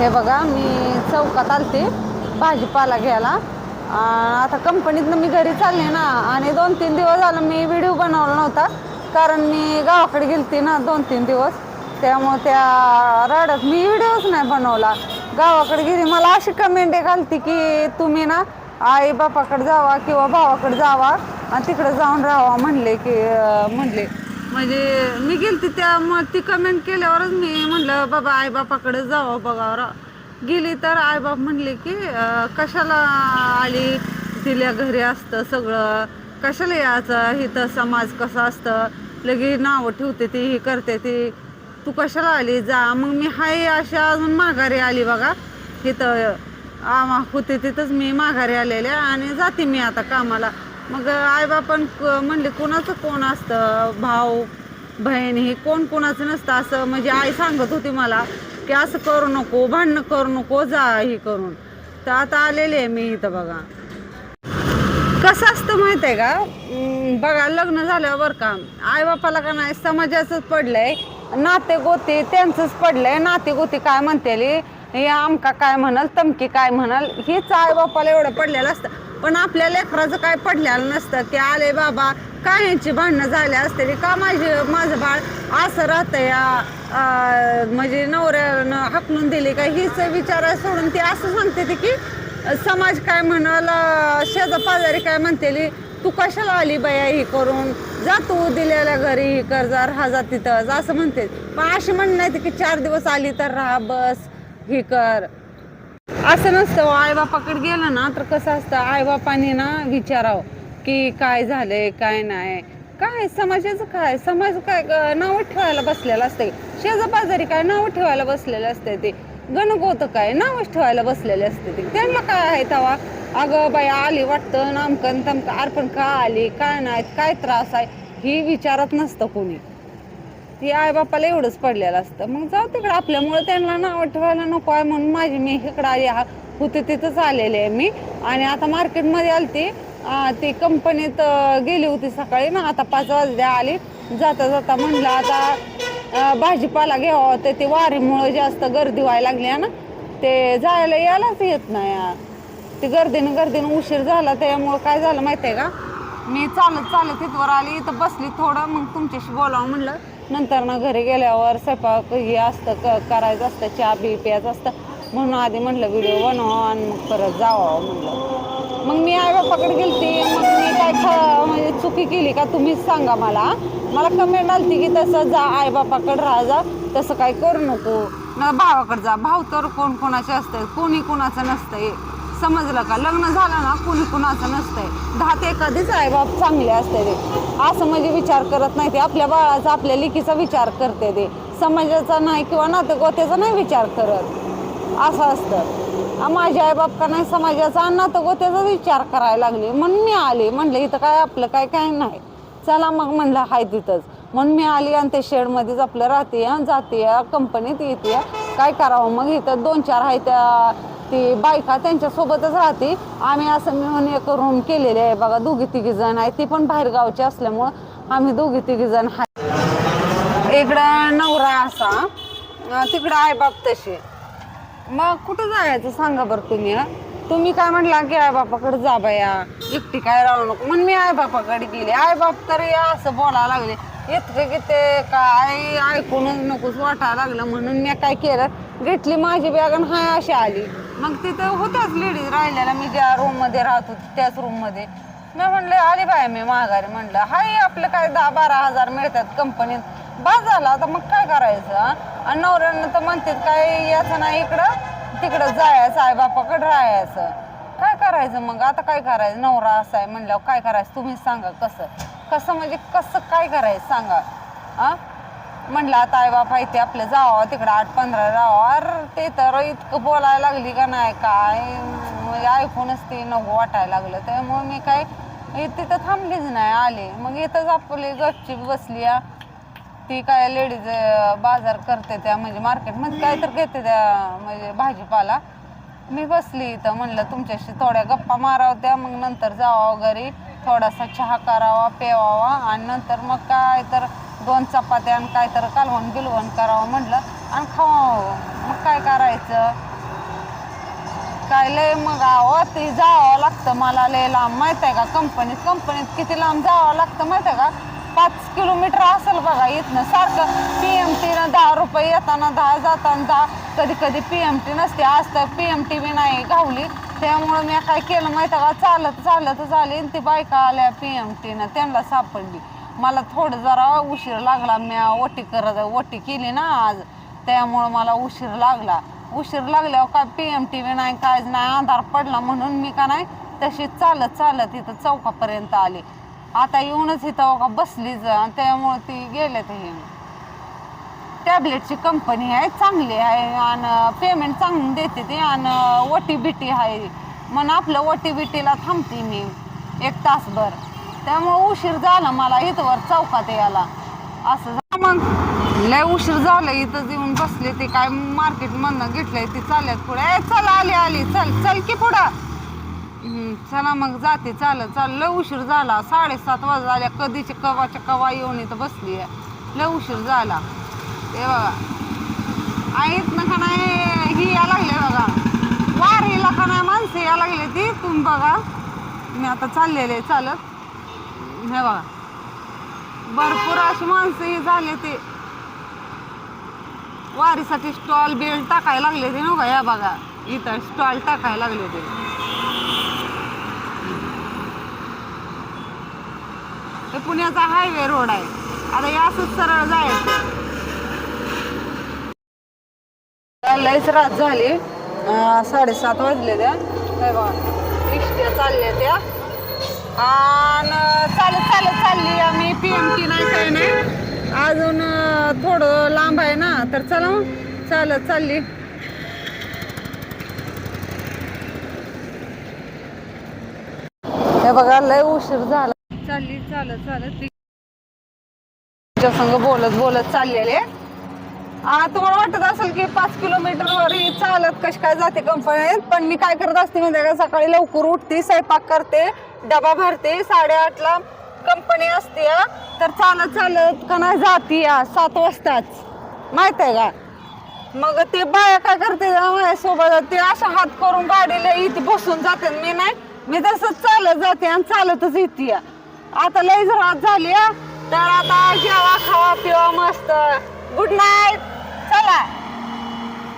हे बघा मी चौकात आलते भाजीपाला घ्यायला. आता कंपनीतनं मी घरी चालले ना आणि दोन तीन दिवस झालं मी व्हिडिओ बनवला नव्हता कारण मी गावाकडे गेलती ना दोन तीन दिवस. त्यामुळे त्या रडत मी व्हिडिओच नाही बनवला. गावाकडे गेली मला अशी कमेंट घालती की तुम्ही ना आई बापाकडे जावा किंवा भावाकडे जावा आणि तिकडे जाऊन राहावा म्हणले की म्हणले. म्हणजे मी गेलती त्या मग ती कमेंट केल्यावरच मी म्हणलं बाबा आईबापाकडे जावं बघावं. गेली तर आई बाप म्हणले की कशाला आली? तिल्या घरी असतं सगळं. कशाला यायचं? इथं समाज कसं असतं? लगे नावं ठेवते ती ही करते ती. तू कशाला आली? जा. मग मी हाय अशा अजून माघारी आली बघा. इथं आमा होते तिथंच मी माघारी आलेले आणि जाते मी आता कामाला. मग आईबापन म्हणले कोणाचं कोण असतं? भाऊ बहीण हे कोण कोणाचं नसतं असं म्हणजे आई सांगत होती मला की असं करू नको भांडणं करू नको जा हे करून. तर आता आलेले आहे मी इथं बघा. कसं असतं माहीत आहे का बघा लग्न झाल्यावर बरं का आई बापाला का नाही समाजाचंच पडलंय. नाते गोते त्यांचंच पडलंय. नाते गोते काय म्हणते हे आमका काय म्हणाल तमकी काय म्हणाल? हेच आई बापाला एवढं पडलेलं असतं. पण आपल्या लेकराचं काय पडलेलं नसतं की आले बाबा काय यांची भांडणं झाली असते का माझे माझं बाळ असं राहतं या म्हणजे नवऱ्यानं हाकलून दिली का? हीच विचार सोडून ती असं सांगते ती की समाज काय म्हणाल शेजा पाजारी काय म्हणतेली तू कशाला आली बाया ही करून? जा तू दिलेल्या घरी ही कर जा राहा जा तिथं. असं म्हणते. पण अशी म्हणणं की चार दिवस आली तर राहा बस ही कर. असं नसतं हो, आईबापाकडे गेलं ना तर कसं असतं आईबापाने ना विचारावं की काय झालंय काय नाही. काय समाजाचं काय? समाज काय ग- नावं ठेवायला बसलेलं असते शेजापाजारी काय नावं ठेवायला बसलेलं असते ते. गणगोत काय? नावच ठेवायला बसलेले असते ते. त्यांना काय आहे तवा? अगं बाई आली वाटतं नामकन तमकं अर्पण का आली काय नाही काय त्रास आहे? ही विचारत नसतं कोणी. ती आई बापाला एवढंच पडलेलं असतं. मग जाऊ तिकडे. आपल्यामुळे त्यांना नाव ठेवायला नको आहे म्हणून माझी मी इकडं आली. होते तिथंच आलेले आहे मी. आणि आता मार्केटमध्ये आली ती ती कंपनीत गेली होती सकाळी ना. आता पाच वाजल्या आली. जाता जाता म्हणलं आता भाजीपाला घ्यावा तर ते वारीमुळं जास्त गर्दी व्हायला लागली आहे ना. ते जायला यायलाच येत नाही. आ. ते गर्दीनं गर्दीनं उशीर झाला. त्यामुळं काय झालं माहिती आहे का? मी चालत चालत तिथवर आली. इथं बसली थोडं. मग तुमच्याशी बोलावं म्हणलं. नंतर ना घरी गेल्यावर स्वयंपाक हे असतं क करायचं असतं चहा बी प्यायचं असतं. म्हणून आधी म्हणलं व्हिडिओ बनवा आणि मग परत जावं म्हणलं. मग मी आई बापाकडे गेलती. मग मी काय ख म्हणजे चुकी केली का तुम्हीच सांगा मला. मला कमेंट आलती की तसं जा आई बापाकडे राहा जा. तसं काही करू नको. ना भावाकडे जा. भाव तर कोण कोणाचे असतं? कोणी कोणाचं नसतंय समजलं का? लग्न झालं ना कुणी कुणाचं नसतंय. दहा ते एखादीच आहे बाप चांगले असते ते. असं म्हणजे विचार करत नाही ते. आपल्या बाळाचा आपल्या लेकीचा विचार करते ते. समाजाचा नाही किंवा नाते गोत्याचा नाही विचार करत. असं असतं. माझ्या माझे आई बाप का नाही समाजाचा आणि गोत्याचा विचार करायला लागले. म्हणून मी आले. म्हणलं इथं काय आपलं काय काय नाही. चला मग म्हणलं हाय तिथंच. म्हणून मी आली आणि ते शेडमध्येच आपलं राहते जाते कंपनीत येते. काय करावं मग? इथं दोन चार आहे त्या ती बायका त्यांच्यासोबतच राहते. आम्ही असं मिळून एक रूम केलेले आहे. बघा दोघी तिघी जण आहे ती पण बाहेरगावची असल्यामुळं आम्ही दोघी तिघी जण आहे. इकडं नवरा असा. तिकडं आहे बाप तसे मग कुठं जायचं सांगा बरं तुम्ही तुम्ही काय म्हटला की आई बापाकडे जा बाया. एकटी काय राहू नको. म्हणून मी आई बापाकडे गेले. आई बाप तर या असं बोलायला लागले. इतकं की ते काय ऐकूनच नकोच वाटायला लागलं. म्हणून मी काय केलं घेतली माझी बॅग आणि हाय अशी आली. मग तिथं होत्याच लेडीज राहिलेल्या मी ज्या रूममध्ये राहत होती त्याच रूममध्ये. मी म्हणलं आली बाय मी माघारी. म्हणलं हाय आपलं काय दहा बारा हजार मिळतात कंपनीत बा झाला आता मग काय करायचं हं? आणि नवऱ्यानं तर म्हणतात काय याचं नाही इकडं तिकडं जायचं आई बापाकडे राहायचं. काय करायचं मग? आता काय करायचं? नवरा असा आहे म्हणल्यावर काय करायचं? तुम्हीच सांगा कसं? कसं म्हणजे कसं काय करायचं सांगा? आ म्हणलं आता आई बाप ते आपलं जावं तिकडं आठ पंधरा राहावं. अरे ते तर इतकं बोलायला लागली का नाही काय? म्हणजे ऐकूनच ते नको वाटायला लागलं. त्यामुळे मी काय इ- तिथं थांबलीच नाही आले. मग इथंच आपली गपची बसली ती काय लेडीज बाजार करते त्या म्हणजे मार्केटमध्ये काय तर घेते त्या म्हणजे भाजीपाला. मी बसली इथं म्हणलं तुमच्याशी थोड्या गप्पा माराव त्या मग नंतर जावं वगैरे थोडासा चहा करावा पेवावा आणि नंतर मग काय तर दोन चपात्या आणि काय तर कालवण बिलवण करावं म्हटलं आणि खावावं. मग काय करायचं? काय लय मग अहो ते जावं लागतं मला लय लांब. माहीत आहे का? कंपनीत कंपनीत किती लांब जावं लागतं माहीत आहे का? पाच किलोमीटर असेल बघा इथनं. सारखं पी एम टीनं दहा रुपये येताना दहा जाताना दहा. कधी कधी पी एम टी नसते. आज तर पी एम टी बी नाही घावली. त्यामुळं मी काय केलं माहिती आहे का? चालत चालत आली आणि ती बायका आल्या पी एम टीनं. त्यांना सापडली. मला थोडं जरा उशीर लागला. मी ओटी करत ओटी केली ना आज. त्यामुळं मला उशीर लागला. उशीर लागल्यावर काय पी एम टी बी नाही काय नाही. आधार पडला म्हणून मी का नाही तशी चालत चालत इथं चौकापर्यंत आले. आता येऊनच इथं का बसली जा त्यामुळं ती गेले ते टॅबलेटची कंपनी आहे चांगली आहे आणि पेमेंट चांगली देते ती आणि ओ टी बी टी आहे. मग आपलं ओ टी बी टीला थांबते मी एक तासभर. त्यामुळं उशीर झाला मला इथवर चौकात यायला. असं मग. लय उशीर झालं इथं येऊन बसले ते काय मार्केटमधनं घेतलंय ते चालत पुढे. चल आली आली चल चल की पुढं. चला मग जाते चालत चाल. लय उशीर झाला. साडेसात वाजता आल्या कधीची कवाच्या कवा येऊन इथं बसली आहे लय उशीर झाला. ते बघा. आहेत ना का नाही? ही या लागले बघा. वारीला का नाही? माणसं या लागले ती. तुम्ही बघा. मी आता चाललेले चालत. हे बघा. भरपूर अशी माणसं ही झाले ते. वारीसाठी स्टॉल बिल टाकायला लागले ते नव्हता या बघा. इथं स्टॉल टाकायला लागले ते. पुण्याचा हायवे रोड आहे. आता या असंच सरळ जायचं. लयच रात झाली. साडेसात वाजले त्या हे बघा रिक्षा चालल्या त्या. आणि चालत चालत चालली आम्ही. पी एम टी नाही काय नाही. अजून थोडं लांब आहे ना तर चला चालत चालली. हे बघा लय उशीर झाला. चालली चालत चालत. तिच्या संग बोलत बोलत चाललेले. आ, तुम्हाला वाटत असेल की पाच किलोमीटर वर ही चालत कशी काय जाते कंपनीत पण मी काय करत असते म्हणजे का? सकाळी लवकर उठते स्वयंपाक करते डबा भरते साडेआठला कंपनी असते हा. तर चालत चालत का नाही जाते या सात वाजताच. माहीत आहे का? मग ते बाया काय करते माझ्यासोबत ते अशा हात करून गाडीला इथे बसून जाते मी नाही मी तसंच चालत जाते आणि चालतच येते आता लय रात झाली तर आता जेवा खावा पिवा मस्त. Good night